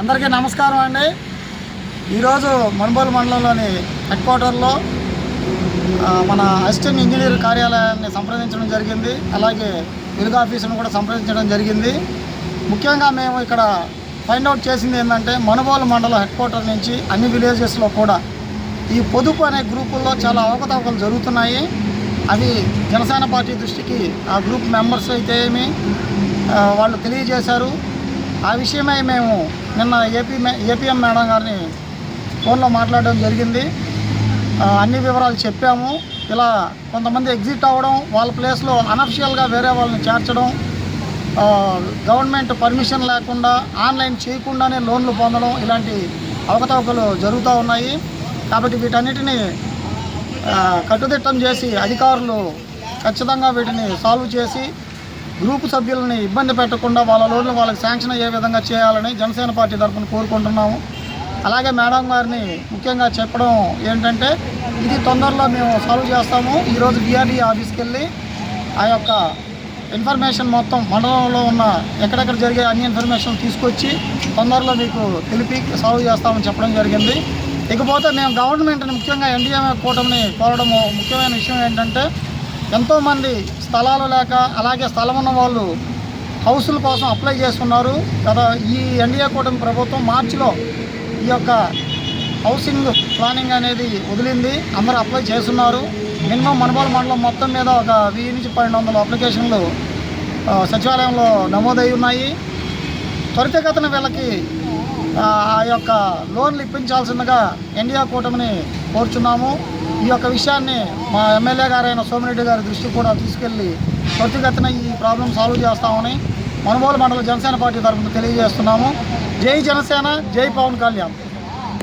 అందరికీ నమస్కారం అండి. ఈరోజు మణబోలు మండలంలోని హెడ్ క్వార్టర్లో మన అసిస్టెంట్ ఇంజనీర్ కార్యాలయాన్ని సంప్రదించడం జరిగింది. అలాగే వెలుగు ఆఫీసును కూడా సంప్రదించడం జరిగింది. ముఖ్యంగా మేము ఇక్కడ ఫైండ్ అవుట్ చేసింది ఏంటంటే మనుబోలు మండలం హెడ్ క్వార్టర్ నుంచి అన్ని విలేజెస్లో కూడా ఈ పొదుపు అనే గ్రూపుల్లో చాలా అవకతవకలు జరుగుతున్నాయి. అవి జనసేన పార్టీ దృష్టికి ఆ గ్రూప్ మెంబర్స్ అయితే ఏమి వాళ్ళు తెలియజేశారు. ఆ విషయమై మేము నిన్న ఏపీ మే- ఏపీఎం మేడం గారిని ఫోన్లో మాట్లాడడం జరిగింది. అన్ని వివరాలు చెప్పాము. ఇలా కొంతమంది ఎగ్జిట్ అవ్వడం వాళ్ళ ప్లేస్లో అనఫిషియల్గా వేరే వాళ్ళని చేర్చడం గవర్నమెంట్ పర్మిషన్ లేకుండా ఆన్లైన్ చేయకుండానే లోన్లు పొందడం ఇలాంటి అవకతవకలు జరుగుతూ ఉన్నాయి. కాబట్టి వీటన్నిటిని కట్టుదిట్టం చేసి అధికారులు ఖచ్చితంగా వీటిని సాల్వ్ చేసి గ్రూపు సభ్యులని ఇబ్బంది పెట్టకుండా వాళ్ళ లోన్లు వాళ్ళకి శాంక్షన్ అయ్యే విధంగా చేయాలని జనసేన పార్టీ తరఫున కోరుకుంటున్నాము. అలాగే మేడం గారిని ముఖ్యంగా చెప్పడం ఏంటంటే ఇది తొందరలో మేము సాల్వ్ చేస్తాము. ఈరోజు డిఆర్డీ ఆఫీస్కి వెళ్ళి ఆ యొక్క ఇన్ఫర్మేషన్ మొత్తం మండలంలో ఉన్న ఎక్కడెక్కడ జరిగే అన్ని ఇన్ఫర్మేషన్ తీసుకొచ్చి తొందరలో మీకు తెలిపి సాల్వ్ చేస్తామని చెప్పడం జరిగింది. ఇకపోతే మేము గవర్నమెంట్ని ముఖ్యంగా ఎన్డీఏ కూటమిని కోరడం ముఖ్యమైన విషయం ఏంటంటే ఎంతోమంది స్థలాలు లేక అలాగే స్థలం ఉన్న వాళ్ళు హౌసుల కోసం అప్లై చేసుకున్నారు గత ఈ ఎన్డీఏ కూటమి ప్రభుత్వం మార్చిలో ఈ యొక్క హౌసింగ్ ప్లానింగ్ అనేది వదిలింది. అందరూ అప్లై చేస్తున్నారు. మినిమం మనబాల మండలం మొత్తం మీద ఒక వెయ్యి నుంచి పన్నెండు వందల అప్లికేషన్లు సచివాలయంలో నమోదై ఉన్నాయి. త్వరితగతిన వీళ్ళకి ఆ ఆ యొక్క లోన్లు ఇప్పించాల్సిందిగా ఎన్డీఆర్ కూటమిని కోరుచున్నాము. ఈ యొక్క విషయాన్ని మా ఎమ్మెల్యే గారైన సోమిరెడ్డి గారి దృష్టికి కూడా తీసుకెళ్ళి త్వరితగతిన ఈ ప్రాబ్లం సాల్వ్ చేస్తామని మనుబోలు మండల జనసేన పార్టీ తరఫున తెలియజేస్తున్నాము. జై జనసేన జై పవన్ కళ్యాణ్.